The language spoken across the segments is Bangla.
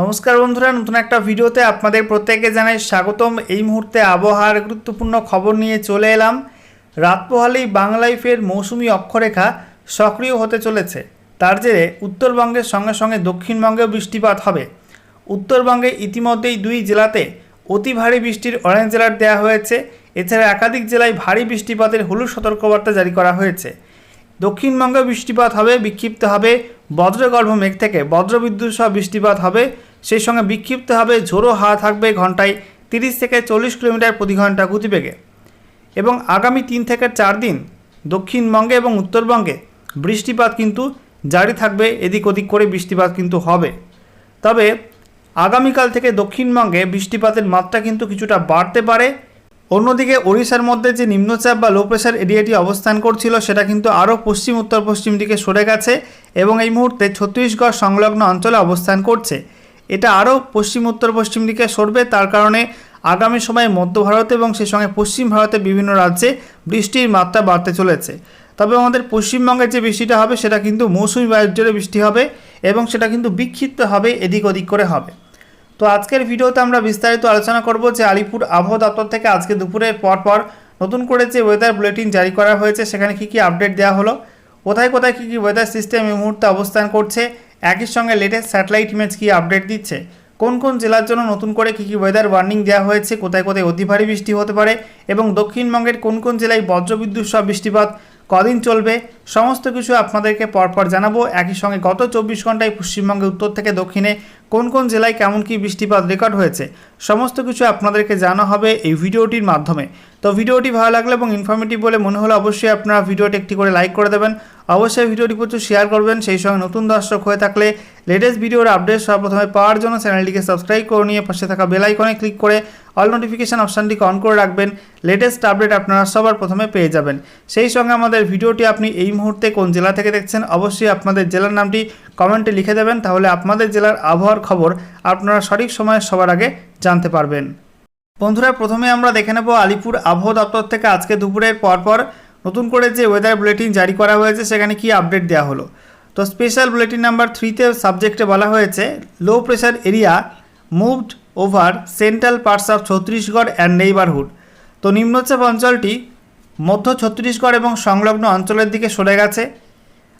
নমস্কার বন্ধুরা, নতুন একটা ভিডিওতে আপনাদের প্রত্যেককে জানাই স্বাগতম। এই মুহূর্তে আবহাওয়ার গুরুত্বপূর্ণ খবর নিয়ে চলে এলাম। রাত পোহালেই বাংলাইফের মৌসুমি অক্ষরেখা সক্রিয় হতে চলেছে। তার জেরে উত্তরবঙ্গের সঙ্গে সঙ্গে দক্ষিণবঙ্গেও বৃষ্টিপাত হবে। উত্তরবঙ্গে ইতিমধ্যেই দুই জেলাতে অতি ভারী বৃষ্টির অরেঞ্জ অ্যালার্ট দেওয়া হয়েছে। এছাড়া একাধিক জেলায় ভারী বৃষ্টিপাতের হলুদ সতর্কবার্তা জারি করা হয়েছে। দক্ষিণবঙ্গে বৃষ্টিপাত হবে, বিক্ষিপ্ত হবে। বজ্রগর্ভ মেঘ থেকে বজ্রবিদ্যুৎ সহ বৃষ্টিপাত হবে। সেই সঙ্গে বিক্ষিপ্ত হবে, ঝোড়ো হাওয়া থাকবে ঘন্টায় তিরিশ থেকে চল্লিশ কিলোমিটার প্রতি ঘণ্টা গতিবেগে। এবং আগামী তিন থেকে চার দিন দক্ষিণবঙ্গে এবং উত্তরবঙ্গে বৃষ্টিপাত কিন্তু জারি থাকবে, এদিক ওদিক করে বৃষ্টিপাত কিন্তু হবে। তবে আগামীকাল থেকে দক্ষিণবঙ্গে বৃষ্টিপাতের মাত্রা কিন্তু কিছুটা বাড়তে পারে। অন্যদিকে ওড়িশার মধ্যে যে নিম্নচাপ বা লো প্রেশার এরিয়াটি অবস্থান করছিল, সেটা কিন্তু আরও পশ্চিম উত্তর পশ্চিম দিকে সরে গেছে এবং এই মুহূর্তে ছত্তিশগড় সংলগ্ন অঞ্চলে অবস্থান করছে। এটা আরও পশ্চিম উত্তর পশ্চিম দিকে সরবে। তার কারণে আগামী সময়ে মধ্য ভারত এবং সেই সঙ্গে পশ্চিম ভারতের বিভিন্ন রাজ্যে বৃষ্টির মাত্রা বাড়তে চলেছে। তবে আমাদের পশ্চিমবঙ্গের যে বৃষ্টিটা হবে, সেটা কিন্তু মৌসুমি বায়ুর জোরে বৃষ্টি হবে এবং সেটা কিন্তু বিক্ষিপ্ত হবে, এদিক ওদিক করে হবে। তো আজকের ভিডিওতে আমরা বিস্তারিত আলোচনা করব যে আলিপুর আবহাওয়া দপ্তর থেকে আজকে দুপুরের পর পর নতুন করে যে ওয়েদার বুলেটিন জারি করা হয়েছে, সেখানে কী কী আপডেট দেওয়া হলো, কোথায় কোথায় কী কী ওয়েদার সিস্টেম এই মুহূর্তে অবস্থান করছে একই সঙ্গে লেটেস্ট স্যাটেলাইট ইমেজ কী আপডেট দিচ্ছে? কোন কোন জেলার জন্য নতুন করে কী কী ওয়েদার ওয়ার্নিং দেওয়া হয়েছে? কোথায় কোথায় অতি ভারী বৃষ্টি হতে পারে? এবং দক্ষিণবঙ্গের কোন কোন জেলায় বজ্রবিদ্যুৎ সহ বৃষ্টিপাত কদিন চলবে? সমস্ত কিছু আপনাদেরকে পরপর জানাব। একই সঙ্গে গত চব্বিশ ঘন্টায় পশ্চিমবঙ্গে উত্তর থেকে দক্ষিণে কোন কোন জেলায় কেমন কী বৃষ্টিপাত রেকর্ড হয়েছে, সমস্ত কিছু আপনাদেরকে জানা হবে এই ভিডিওটির মাধ্যমে। তো ভিডিওটি ভালো লাগলে এবং ইনফরমেটিভ বলে মনে হলে অবশ্যই আপনারা ভিডিওটি একটি করে লাইক করে দেবেন। অবশ্যই ভিডিওটি প্রচুর শেয়ার করবেন। সেই সঙ্গে নতুন দর্শক হয়ে থাকলে লেটেস্ট ভিডিওর আপডেট সর্বপ্রথমে পাওয়ার জন্য চ্যানেলটিকে সাবস্ক্রাইব করে নিয়ে পাশে থাকা বেল আইকনে ক্লিক করে অল নোটিফিকেশান অপশানটিকে অন করে রাখবেন। লেটেস্ট আপডেট আপনারা সবার প্রথমে পেয়ে যাবেন। সেই সঙ্গে আমাদের ভিডিওটি আপনি এই মুহূর্তে কোন জেলা থেকে দেখছেন, অবশ্যই আপনাদের জেলার নামটি কমেন্টে লিখে দেবেন, তাহলে আপনাদের জেলার আবহাওয়ার খবর আপনারা সঠিক সময়ে সবার আগে জানতে পারবেন। বন্ধুরা, প্রথমে আমরা দেখে নেব আলিপুর আবহাওয়া দপ্তর থেকে আজকে দুপুরের পরপর নতুন করে যে ওয়েদার বুলেটিন জারি করা হয়েছে, সেখানে কি আপডেট দেওয়া হলো। তো স্পেশাল বুলেটিন নাম্বার থ্রিতে সাবজেক্টে বলা হয়েছে low pressure area moved over central parts of Chhattisgarh and neighbourhood তো নিম্নচাপ অঞ্চলটি মধ্য ছত্তিশগড় এবং সংলগ্ন অঞ্চলের দিকে সরে গেছে।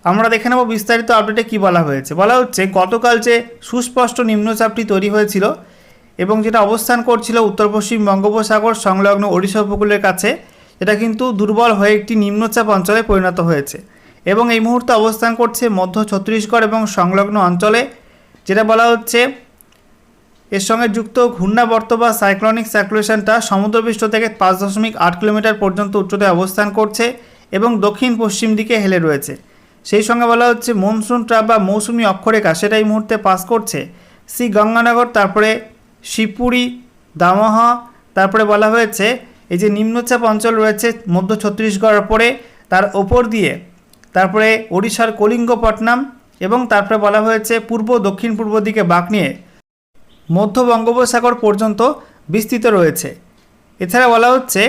আমরা দেখে নেব বিস্তারিত আপডেটে কি বলা হয়েছে। বলা হচ্ছে, গতকাল যে সুস্পষ্ট নিম্নচাপটি তৈরি হয়েছিল এবং যেটা অবস্থান করছিল উত্তর পশ্চিম বঙ্গোপসাগর সংলগ্ন ওড়িশা উপকূলের কাছে এটা কিন্তু দুর্বল হয়ে একটি নিম্নচাপ অঞ্চলে পরিণত হয়েছে এবং এই মুহূর্তে অবস্থান করছে মধ্য ছত্তিশগড় এবং সংলগ্ন অঞ্চলে, যেটা বলা হচ্ছে এর সঙ্গে যুক্ত ঘূর্ণাবর্ত বা সাইক্লনিক সার্কুলেশনটা সমুদ্রপৃষ্ঠ থেকে পাঁচ দশমিক আট কিলোমিটার পর্যন্ত উচ্চতায় অবস্থান করছে এবং দক্ষিণ পশ্চিম দিকে হেলে রয়েছে। সেই সঙ্গে বলা হচ্ছে মনসুন ট্রাপ বা মৌসুমি অক্ষরেখা সেটা এই মুহূর্তে পাস করছে। শ্রী গঙ্গানগর, তারপরে শিবপুরি, দামোহা, তারপরে বলা হয়েছে এই যে নিম্নচাপ অঞ্চল রয়েছে মধ্য ছত্তিশগড়ের পরে তার ওপর দিয়ে, তারপরে ওড়িশার কলিঙ্গপট্টনম এবং তারপরে বলা হয়েছে পূর্ব দক্ষিণ পূর্ব দিকে বাঁক নিয়ে মধ্য বঙ্গোপসাগর পর্যন্ত বিস্তৃত রয়েছে। এছাড়া বলা হচ্ছে,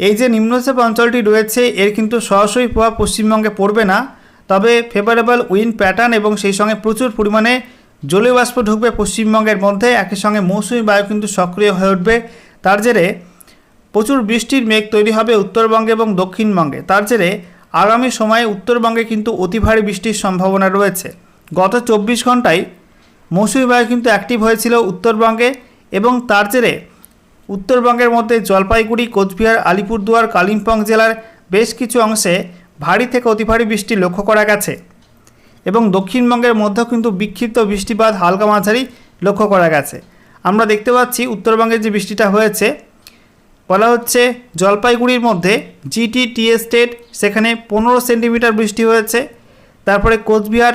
এই যে নিম্নচাপ অঞ্চলটি রয়েছে, এর কিন্তু সরাসরি প্রভাব পশ্চিমবঙ্গে পড়বে না। তবে ফেভারেবল উইন্ড প্যাটার্ন এবং সেই সঙ্গে প্রচুর পরিমাণে জলীয় বাষ্প ঢুকবে পশ্চিমবঙ্গের মধ্যে। একই সঙ্গে মৌসুমি বায়ু কিন্তু সক্রিয় হয়ে উঠবে। তার জেরে প্রচুর বৃষ্টির মেঘ তৈরি হবে উত্তরবঙ্গে এবং দক্ষিণবঙ্গে। তার জেরে আগামী সময়ে উত্তরবঙ্গে কিন্তু অতি ভারী বৃষ্টির সম্ভাবনা রয়েছে। গত চব্বিশ ঘন্টায় মৌসুমি বায়ু কিন্তু অ্যাক্টিভ হয়েছিল উত্তরবঙ্গে এবং তার জেরে উত্তরবঙ্গের মধ্যে জলপাইগুড়ি, কোচবিহার, আলিপুরদুয়ার, কালিম্পং জেলার বেশ কিছু অংশে ভারী থেকে অতি ভারী বৃষ্টি লক্ষ্য করা গেছে এবং দক্ষিণবঙ্গের মধ্যেও কিন্তু বিক্ষিপ্ত বৃষ্টিপাত হালকা মাঝারি লক্ষ্য করা গেছে। আমরা দেখতে পাচ্ছি উত্তরবঙ্গের যে বৃষ্টিটা হয়েছে, বলা হচ্ছে জলপাইগুড়ির মধ্যে জিটি টি এস্টেট সেখানে পনেরো সেন্টিমিটার বৃষ্টি হয়েছে, তারপরে কোচবিহার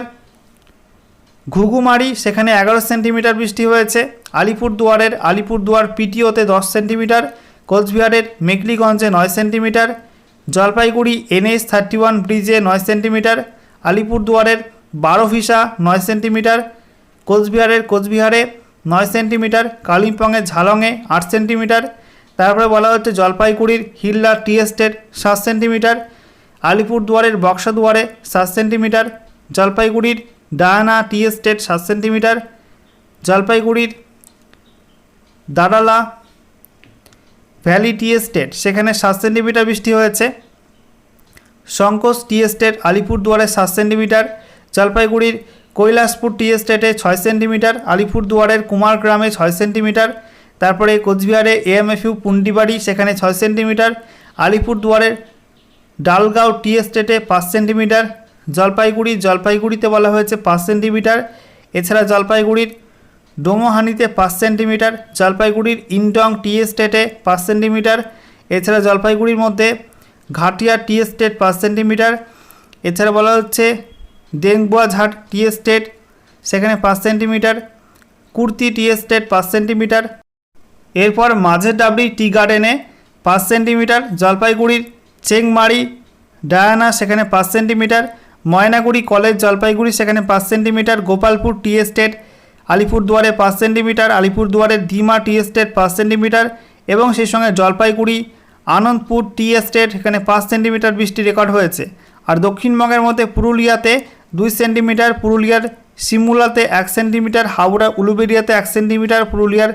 ঘুঘুমারি, সেখানে এগারো সেন্টিমিটার বৃষ্টি হয়েছে। আলিপুরদুয়ারের আলিপুরদুয়ার পিটিওতে দশ সেন্টিমিটার, কোচবিহারের মেকলিগঞ্জে নয় centimetre, Jalpaiguri NS thirty one ব্রিজে নয় সেন্টিমিটার, আলিপুরদুয়ারের বারোভিসা নয় সেন্টিমিটার, কোচবিহারের কোচবিহারে নয় সেন্টিমিটার, কালিম্পংয়ের ঝালংয়ে আট সেন্টিমিটার, তারপরে বলা হচ্ছে জলপাইগুড়ির হিল্লা টি এস্টেট সাত সেন্টিমিটার, আলিপুরদুয়ারের বক্সাদুয়ারে সাত সেন্টিমিটার, জলপাইগুড়ির ডায়ানা টি এস্টেট সাত সেন্টিমিটার, জলপাইগুড়ির দারালা ভ্যালি টি এস্টেট সেখানে সাত সেন্টিমিটার বৃষ্টি হয়েছে। শঙ্কোষ টি এস্টেট আলিপুরদুয়ারে সাত সেন্টিমিটার, জলপাইগুড়ির কৈলাসপুর টি এস্টেটে ছয় সেন্টিমিটার, আলিপুরদুয়ারের কুমারগ্রামে ছয় সেন্টিমিটার, তারপরে কোচবিহারে এএমএফইউ পুন্ডিবাড়ি সেখানে ছয় সেন্টিমিটার, আলিপুরদুয়ারের ডালগাঁও টি এস্টেটে পাঁচ সেন্টিমিটার জলপাইগুড়ি, জলপাইগুড়িতে বলা হয়েছে পাঁচ সেন্টিমিটার। এছাড়া জলপাইগুড়ির ডোমোহানিতে পাঁচ সেন্টিমিটার, জলপাইগুড়ির ইনডং টি এস্টেটে পাঁচ সেন্টিমিটার, এছাড়া জলপাইগুড়ির মধ্যে ঘাটিয়া টি এস্টেট পাঁচ সেন্টিমিটার, এছাড়া বলা হচ্ছে ডেংবুয়াঝাট টি এস্টেট, সেখানে পাঁচ সেন্টিমিটার, কুর্তি টি এস্টেট পাঁচ সেন্টিমিটার। এরপর মাঝের ডাবলি টি গার্ডেনে পাঁচ সেন্টিমিটার, জলপাইগুড়ির চেংমারি, ডায়ানা সেখানে পাঁচ সেন্টিমিটার ময়নাগুড়ি কলেজ জলপাইগুড়ি, সেখানে পাঁচ সেন্টিমিটার, গোপালপুর টি এস্টেট, আলিপুরদুয়ারে পাঁচ সেন্টিমিটার আলিপুরদুয়ারের ধিমা টি এস্টেট পাঁচ সেন্টিমিটার এবং সেই সঙ্গে জলপাইগুড়ি, আনন্দপুর টি এস্টেট এখানে পাঁচ সেন্টিমিটার বৃষ্টি রেকর্ড হয়েছে। আর দক্ষিণবঙ্গের মধ্যে পুরুলিয়াতে দুই সেন্টিমিটার, পুরুলিয়ার সিমুলাতে এক সেন্টিমিটার, হাওড়া উলুবেরিয়াতে এক সেন্টিমিটার, পুরুলিয়ার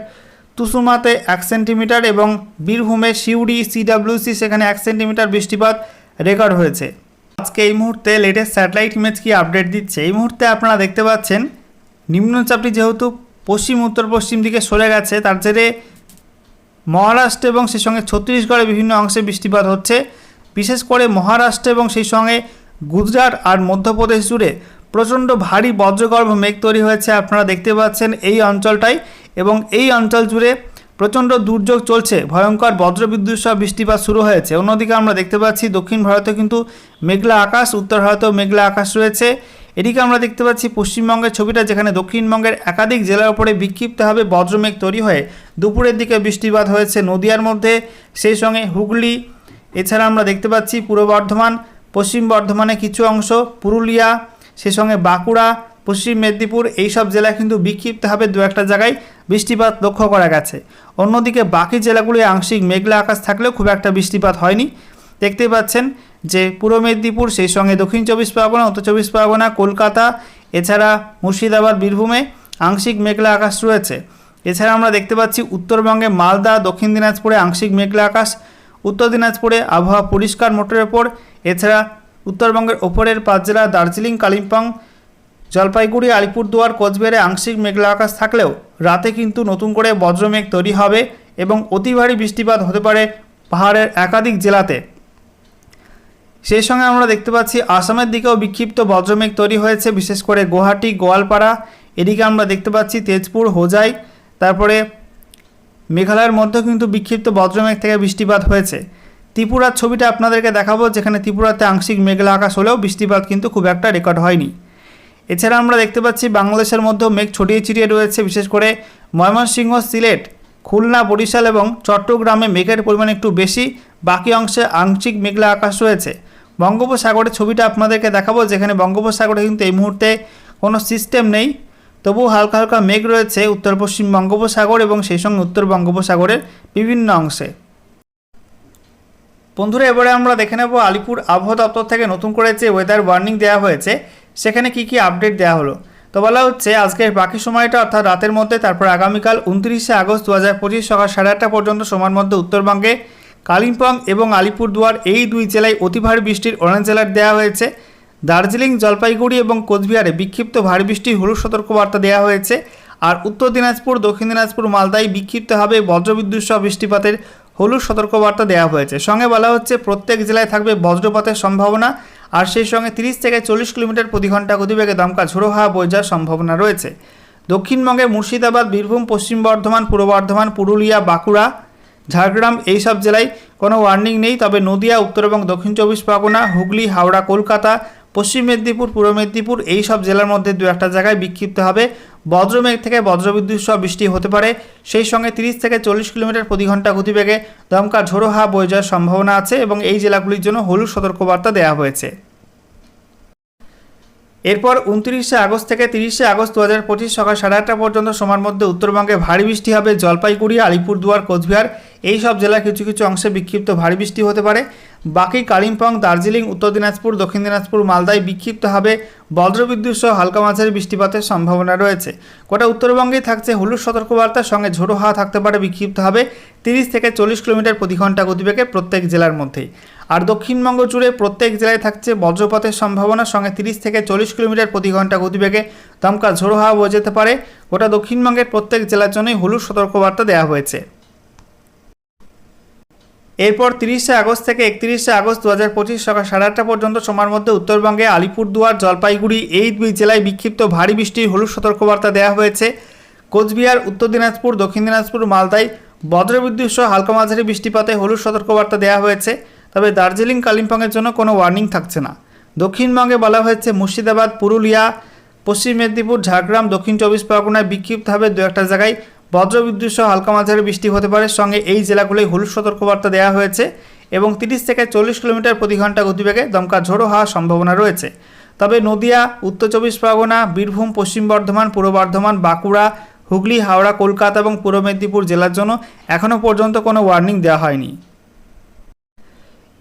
তুসুমাতে এক সেন্টিমিটার এবং বীরভূমে সিউড়ি, সিডাব্লিউসি, সেখানে এক সেন্টিমিটার বৃষ্টিপাত রেকর্ড হয়েছে। আজকে এই মুহূর্তে লেটেস্ট স্যাটেলাইট ইমেজ কি আপডেট দিচ্ছে? এই মুহূর্তে আপনারা দেখতে পাচ্ছেন, নিম্নচাপটি যেহেতু পশ্চিম, উত্তর, পশ্চিম দিকে সরে গেছে, তার জেরে মহারাষ্ট্র এবং সেই সঙ্গে ছত্তিশগড়ের বিভিন্ন অংশে বৃষ্টিপাত হচ্ছে। বিশেষ করে মহারাষ্ট্র এবং সেই সঙ্গে গুজরাট আর মধ্যপ্রদেশ জুড়ে প্রচণ্ড ভারী বজ্রগর্ভ মেঘ তৈরি হয়েছে, আপনারা দেখতে পাচ্ছেন এই অঞ্চলটাই। এবং এই অঞ্চল জুড়ে প্রচণ্ড দুর্যোগ চলছে, ভয়ঙ্কর বজ্রবিদ্যুৎ সহ বৃষ্টিপাত শুরু হয়েছে। অন্যদিকে আমরা দেখতে পাচ্ছি দক্ষিণ ভারতে কিন্তু মেঘলা আকাশ, উত্তর ভারতেও মেঘলা আকাশ রয়েছে। এদিকে আমরা দেখতে পাচ্ছি পশ্চিমবঙ্গের ছবিটা যেখানে দক্ষিণবঙ্গের একাধিক জেলার উপরে বিক্ষিপ্তভাবে বজ্রমেঘ তৈরি হয়ে দুপুরের দিকে বৃষ্টিপাত হয়েছে নদিয়ার মধ্যে। সেই সঙ্গে হুগলি, এছাড়া আমরা দেখতে পাচ্ছি পূর্ব বর্ধমান, পশ্চিম বর্ধমানে কিছু অংশ, পুরুলিয়া, সেই সঙ্গে বাঁকুড়া, পশ্চিম মেদিনীপুর, এইসব জেলায় কিন্তু বিক্ষিপ্তভাবে দু একটা জায়গায় বৃষ্টিপাত লক্ষ্য করা গেছে। অন্যদিকে বাকি জেলাগুলি আংশিক মেঘলা আকাশ থাকলেও খুব একটা বৃষ্টিপাত হয়নি। দেখতে পাচ্ছেন যে পূর্ব মেদিনীপুর, সেই সঙ্গে দক্ষিণ চব্বিশ পরগনা, উত্তর চব্বিশ পরগনা, কলকাতা, এছাড়া মুর্শিদাবাদ, বীরভূমে আংশিক মেঘলা আকাশ রয়েছে। এছাড়া আমরা দেখতে পাচ্ছি উত্তরবঙ্গে মালদা, দক্ষিণ দিনাজপুরে আংশিক মেঘলা আকাশ, উত্তর দিনাজপুরে আবহাওয়া পরিষ্কার মোটের ওপর। এছাড়া উত্তরবঙ্গের ওপরের পাঁচ জেলা, দার্জিলিং, কালিম্পং জলপাইগুড়ি, আলিপুরদুয়ার, কোচবিহারে আংশিক মেঘলা আকাশ থাকলেও রাতে কিন্তু নতুন করে বজ্রমেঘ তৈরি হবে এবং অতি ভারী বৃষ্টিপাত হতে পারে পাহাড়ের একাধিক জেলাতে। সেই সঙ্গে আমরা দেখতে পাচ্ছি, আসামের দিকেও বিক্ষিপ্ত বজ্রমেঘ তৈরি হয়েছে, বিশেষ করে গুয়াহাটি, গোয়ালপাড়া। এদিকে আমরা দেখতে পাচ্ছি, তেজপুর, হোজাই, তারপরে মেঘালয়ের মধ্যেও কিন্তু বিক্ষিপ্ত বজ্রমেঘ থেকে বৃষ্টিপাত হয়েছে। ত্রিপুরার ছবিটা আপনাদেরকে দেখাবো, যেখানে ত্রিপুরাতে আংশিক মেঘলা আকাশ হলেও বৃষ্টিপাত কিন্তু খুব একটা রেকর্ড হয়নি। এছাড়া আমরা দেখতে পাচ্ছি বাংলাদেশের মধ্যেও মেঘ ছড়িয়ে ছিটিয়ে রয়েছে, বিশেষ করে ময়মনসিংহ, সিলেট, খুলনা, বরিশাল এবং চট্টগ্রামে মেঘের পরিমাণ একটু বেশি। বাকি অংশে আংশিক মেঘলা আকাশ রয়েছে। বঙ্গোপসাগরের ছবিটা আপনাদেরকে দেখাবো, যেখানে বঙ্গোপসাগরে কিন্তু এই মুহূর্তে কোনো সিস্টেম নেই। তবু হালকা হালকা মেঘ রয়েছে উত্তর পশ্চিম বঙ্গোপসাগর এবং সেই সঙ্গে উত্তর বঙ্গোপসাগরের বিভিন্ন অংশে। বন্ধুরা, এবারে আমরা দেখে নেব আলিপুর আবহাওয়া দপ্তর থেকে নতুন করে যে ওয়েদার ওয়ার্নিং দেওয়া হয়েছে। সেখানে কি কি আপডেট দেওয়া হলো? তো বলা হচ্ছে, আজকের বাকি সময়টা অর্থাৎ রাতের মধ্যে, তারপর আগামীকাল উনত্রিশে আগস্ট দু হাজার পঁচিশ সকাল সাড়ে আটটা পর্যন্ত সময়ের মধ্যে উত্তরবঙ্গে কালিম্পং এবং আলিপুরদুয়ার এই দুই জেলায় অতি ভারী বৃষ্টির অরেঞ্জ অ্যালার্ট দেওয়া হয়েছে। দার্জিলিং, জলপাইগুড়ি এবং কোচবিহারে বিক্ষিপ্ত ভারী বৃষ্টির হলুদ সতর্কবার্তা দেওয়া হয়েছে। আর উত্তর দিনাজপুর, দক্ষিণ দিনাজপুর, মালদায় বিক্ষিপ্তভাবে বজ্রবিদ্যুৎ সহ বৃষ্টিপাতের হলুদ সতর্কবার্তা দেওয়া হয়েছে। সঙ্গে বলা হচ্ছে, প্রত্যেক জেলায় থাকবে বজ্রপাতের সম্ভাবনা। আর সেই সঙ্গে তিরিশ থেকে চল্লিশ কিলোমিটার প্রতি ঘণ্টা গতিবেগে দমকা ঝোড়ো হাওয়া বয়ে যাওয়ার সম্ভাবনা রয়েছে। দক্ষিণবঙ্গে মুর্শিদাবাদ, বীরভূম, পশ্চিম বর্ধমান, পূর্ব বর্ধমান, পুরুলিয়া, বাঁকুড়া, ঝাড়গ্রাম এইসব জেলায় কোনো ওয়ার্নিং নেই। তবে নদিয়া, উত্তর এবং দক্ষিণ চব্বিশ পরগনা, হুগলি, হাওড়া, কলকাতা, পশ্চিম মেদিনীপুর, পূর্ব মেদিনীপুর এই সব জেলার মধ্যে দু একটা জায়গায় বিক্ষিপ্ত হবে। বজ্রমেঘ থেকে বজ্রবিদ্যুৎ সহ বৃষ্টি হতে পারে। সেই সঙ্গে তিরিশ থেকে চল্লিশ কিলোমিটার প্রতি ঘণ্টা গতিবেগে দমকা ঝোড়ো বয়ে যাওয়ার সম্ভাবনা আছে এবং এই জেলাগুলির জন্য হলুদ সতর্কবার্তা দেওয়া হয়েছে। এরপর উনত্রিশে আগস্ট থেকে তিরিশে আগস্ট দু হাজার পঁচিশ সকাল সাড়ে আটটা পর্যন্ত সময়ের মধ্যে উত্তরবঙ্গে ভারী বৃষ্টি হবে জলপাইগুড়ি, আলিপুরদুয়ার, কোচবিহার এই সব জেলার কিছু কিছু অংশে বিক্ষিপ্ত ভারী বৃষ্টি হতে পারে। বাকি কালিম্পং, দার্জিলিং, উত্তর দিনাজপুর, দক্ষিণ দিনাজপুর, মালদায় বিক্ষিপ্তভাবে বজ্রবিদ্যুৎ সহ হালকা মাঝারি বৃষ্টিপাতের সম্ভাবনা রয়েছে। গোটা উত্তরবঙ্গেই থাকছে হলুদ সতর্কবার্তার সঙ্গে ঝোড়ো হাওয়া থাকতে পারে বিক্ষিপ্তভাবে তিরিশ থেকে চল্লিশ কিলোমিটার প্রতি ঘণ্টা গতিবেগে প্রত্যেক জেলার মধ্যেই। আর দক্ষিণবঙ্গ জুড়ে প্রত্যেক জেলায় থাকছে বজ্রপাতের সম্ভাবনা সঙ্গে তিরিশ থেকে চল্লিশ কিলোমিটার প্রতি ঘণ্টা গতিবেগে দমকা ঝোড়ো হাওয়া বয়ে যেতে পারে। গোটা দক্ষিণবঙ্গের প্রত্যেক জেলার জন্যই হলুদ সতর্কবার্তা দেওয়া হয়েছে। এরপর তিরিশে আগস্ট থেকে একত্রিশে আগস্ট দু হাজার পঁচিশ সকাল সাড়ে আটটা পর্যন্ত সময়ের মধ্যে উত্তরবঙ্গে আলিপুরদুয়ার, জলপাইগুড়ি এই দুই জেলায় বিক্ষিপ্ত ভারী বৃষ্টির হলুদ সতর্কবার্তা দেওয়া হয়েছে। কোচবিহার, উত্তর দিনাজপুর, দক্ষিণ দিনাজপুর, মালদায় বজ্রবিদ্যুৎ সহ হালকা মাঝারি বৃষ্টিপাতে হলুদ সতর্কবার্তা দেওয়া হয়েছে। তবে দার্জিলিং, কালিম্পংয়ের জন্য কোনো ওয়ার্নিং থাকছে না। দক্ষিণবঙ্গে বলা হয়েছে, মুর্শিদাবাদ, পুরুলিয়া, পশ্চিম মেদিনীপুর, ঝাড়গ্রাম, দক্ষিণ চব্বিশ পরগনায় বিক্ষিপ্তভাবে দু একটা জায়গায় বজ্রবিদ্যুৎ সহ হালকা মাঝারি বৃষ্টি হতে পারে। সঙ্গে এই জেলাগুলোয় হলুদ সতর্কবার্তা দেওয়া হয়েছে এবং তিরিশ থেকে চল্লিশ কিলোমিটার প্রতি ঘণ্টা গতিবেগে দমকা ঝোড়ো হওয়ার সম্ভাবনা রয়েছে। তবে নদিয়া, উত্তর চব্বিশ পরগনা, বীরভূম, পশ্চিম বর্ধমান, পূর্ব বর্ধমান, বাঁকুড়া, হুগলি, হাওড়া, কলকাতা এবং পূর্ব মেদিনীপুর জেলার জন্য এখনও পর্যন্ত কোনো ওয়ার্নিং দেওয়া হয়নি।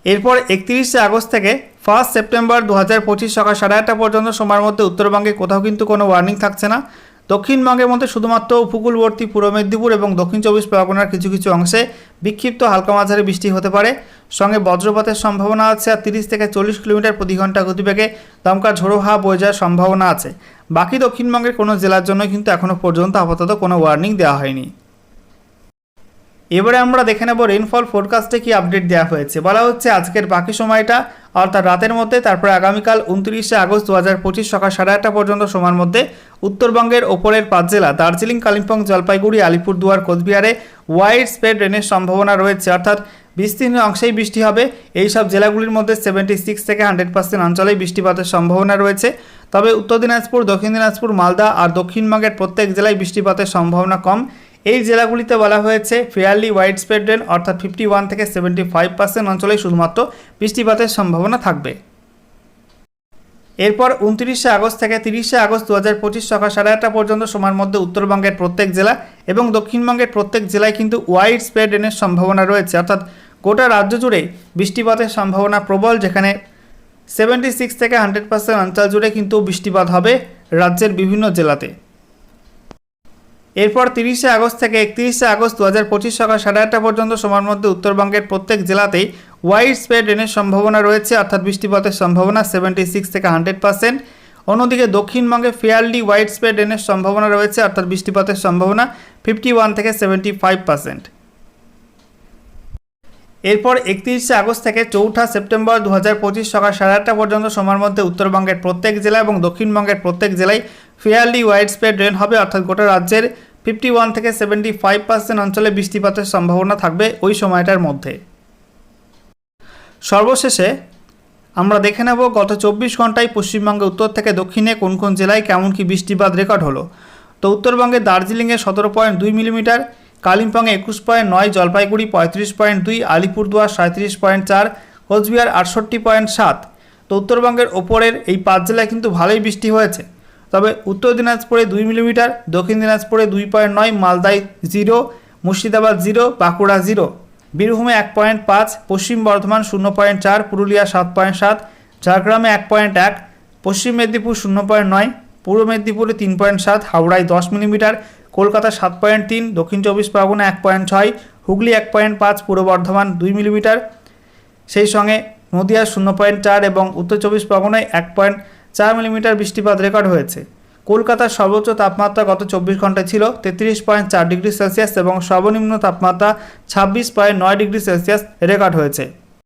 এরপর একত্রিশে আগস্ট থেকে ফার্স্ট সেপ্টেম্বর দু হাজার পঁচিশ সকাল সাড়ে আটটা পর্যন্ত সময়ের মধ্যে উত্তরবঙ্গে কোথাও কিন্তু কোনো ওয়ার্নিং থাকছে না। দক্ষিণবঙ্গের মধ্যে শুধুমাত্র উপকূলবর্তী পূর্ব মেদিনীপুর এবং দক্ষিণ চব্বিশ পরগনার কিছু কিছু অংশে বিক্ষিপ্ত হালকা মাঝারি বৃষ্টি হতে পারে। সঙ্গে বজ্রপাতের সম্ভাবনা আছে আর তিরিশ থেকে চল্লিশ কিলোমিটার প্রতি ঘণ্টা গতিবেগে দমকা ঝোড়ো হাওয়া বয়ে যাওয়ার সম্ভাবনা আছে। বাকি দক্ষিণবঙ্গের কোনো জেলার জন্য কিন্তু এখনও পর্যন্ত আপাতত কোনো ওয়ার্নিং দেওয়া হয়নি। এবারে আমরা দেখে নেব রেনফল ফোরকাস্টে কি আপডেট দেওয়া হয়েছে। বলা হচ্ছে আজকের বাকি সময়টা, অর্থাৎ রাতের মধ্যে, তারপরে আগামীকাল উনত্রিশে আগস্ট দু হাজার পঁচিশ সকাল সাড়ে আটটা পর্যন্ত সময়ের মধ্যে উত্তরবঙ্গের ওপরের পাঁচ জেলা, দার্জিলিং, কালিম্পং, জলপাইগুড়ি, আলিপুরদুয়ার, কোচবিহারে ওয়াইড স্প্রেড রেনের সম্ভাবনা রয়েছে। অর্থাৎ বিস্তীর্ণ অংশেই বৃষ্টি হবে। এই সব জেলাগুলির মধ্যে সেভেন্টি সিক্স থেকে হান্ড্রেড পার্সেন্ট অঞ্চলেই বৃষ্টিপাতের সম্ভাবনা রয়েছে। তবে উত্তর দিনাজপুর, দক্ষিণ দিনাজপুর, মালদা আর দক্ষিণবঙ্গের প্রত্যেক জেলায় বৃষ্টিপাতের সম্ভাবনা কম। এই জেলাগুলিতে বলা হয়েছে ফেয়ারলি ওয়াইড স্প্রেড রেন অর্থাৎ ফিফটি ওয়ান থেকে সেভেন্টি ফাইভ পার্সেন্ট অঞ্চলেই শুধুমাত্র বৃষ্টিপাতের সম্ভাবনা থাকবে। এরপর উনত্রিশে আগস্ট থেকে তিরিশে আগস্ট দু হাজার পঁচিশ সকাল সাড়ে আটটা পর্যন্ত সময়ের মধ্যে উত্তরবঙ্গের প্রত্যেক জেলা এবং দক্ষিণবঙ্গের প্রত্যেক জেলায় কিন্তু ওয়াইড স্প্রেড রেনের সম্ভাবনা রয়েছে। অর্থাৎ গোটা রাজ্য জুড়ে বৃষ্টিপাতের সম্ভাবনা প্রবল, যেখানে সেভেন্টি সিক্স থেকে হান্ড্রেড পার্সেন্ট অঞ্চল জুড়ে কিন্তু বৃষ্টিপাত হবে রাজ্যের বিভিন্ন জেলাতে। এরপর তিরিশে আগস্ট থেকে একত্রিশে আগস্ট দু হাজার পঁচিশ সকাল সাড়ে আটটা পর্যন্ত সময়ের মধ্যে উত্তরবঙ্গের প্রত্যেক জেলাতেই ওয়াইড স্প্রেড রেনের সম্ভাবনা রয়েছে, অর্থাৎ বৃষ্টিপাতের সম্ভাবনা সেভেন্টি সিক্স থেকে হান্ড্রেড পার্সেন্ট অন্যদিকে দক্ষিণবঙ্গে ফেয়ারলি ওয়াইড স্প্রেড রেনের সম্ভাবনা রয়েছে, অর্থাৎ বৃষ্টিপাতের সম্ভাবনা ফিফটি ওয়ান থেকে সেভেন্টি ফাইভ পার্সেন্ট এরপর একত্রিশে আগস্ট থেকে চৌঠা সেপ্টেম্বর দু হাজার পঁচিশ সকাল সাড়ে আটটা পর্যন্ত সময়ের মধ্যে উত্তরবঙ্গের প্রত্যেক জেলা এবং দক্ষিণবঙ্গের প্রত্যেক জেলায় ফেয়ারলি ওয়াইড স্প্রেড রেন হবে, অর্থাৎ গোটা রাজ্যের ফিফটি ওয়ান থেকে সেভেন্টি ফাইভ পার্সেন্ট অঞ্চলে বৃষ্টিপাতের সম্ভাবনা থাকবে ওই সময়টার মধ্যে। সর্বশেষে আমরা দেখে নেব গত চব্বিশ ঘন্টায় পশ্চিমবঙ্গে উত্তর থেকে দক্ষিণে কোন কোন জেলায় কেমন কি বৃষ্টিপাত রেকর্ড হলো। তো উত্তরবঙ্গে দার্জিলিংয়ে সতেরো পয়েন্ট দুই মিলিমিটার, কালিম্পংয়ে একুশ পয়েন্ট নয়, জলপাইগুড়ি পঁয়ত্রিশ পয়েন্ট দুই, আলিপুরদুয়ার সাঁত্রিশ পয়েন্ট চার, কোচবিহার আটষট্টি পয়েন্ট সাত। তো উত্তরবঙ্গের ওপরের এই পাঁচ জেলায় কিন্তু ভালোই বৃষ্টি হয়েছে। তবে উত্তর দিনাজপুরে দুই মিলিমিটার, দক্ষিণ দিনাজপুরে দুই পয়েন্ট নয়, মালদায় zero, Murshidabad zero, Bankura zero. বীরভূমে এক পয়েন্ট পাঁচ, পশ্চিম বর্ধমান শূন্য পয়েন্ট চার, পুরুলিয়া সাত পয়েন্ট সাত, ঝাড়গ্রামে এক পয়েন্ট এক, পশ্চিম মেদিনীপুর শূন্য পয়েন্ট নয়, পূর্ব মেদিনীপুরে তিন পয়েন্ট সাত, হাওড়ায় দশ মিলিমিটার, কলকাতা সাত পয়েন্ট তিন, দক্ষিণ চব্বিশ পরগনা এক পয়েন্ট ছয়, হুগলি এক পয়েন্ট পাঁচ, পূর্ব বর্ধমান দুই মিলিমিটার। সেই সঙ্গে নদিয়া শূন্য পয়েন্ট চার এবং উত্তর চব্বিশ পরগনায় এক পয়েন্ট চার মিলিমিটার বৃষ্টিপাত রেকর্ড হয়েছে। কলকাতার সর্বোচ্চ তাপমাত্রা গত চব্বিশ ঘন্টায় ছিল তেত্রিশ পয়েন্ট চার ডিগ্রি সেলসিয়াস এবং সর্বনিম্ন তাপমাত্রা ছাব্বিশ পয়েন্ট নয় ডিগ্রি সেলসিয়াস রেকর্ড হয়েছে।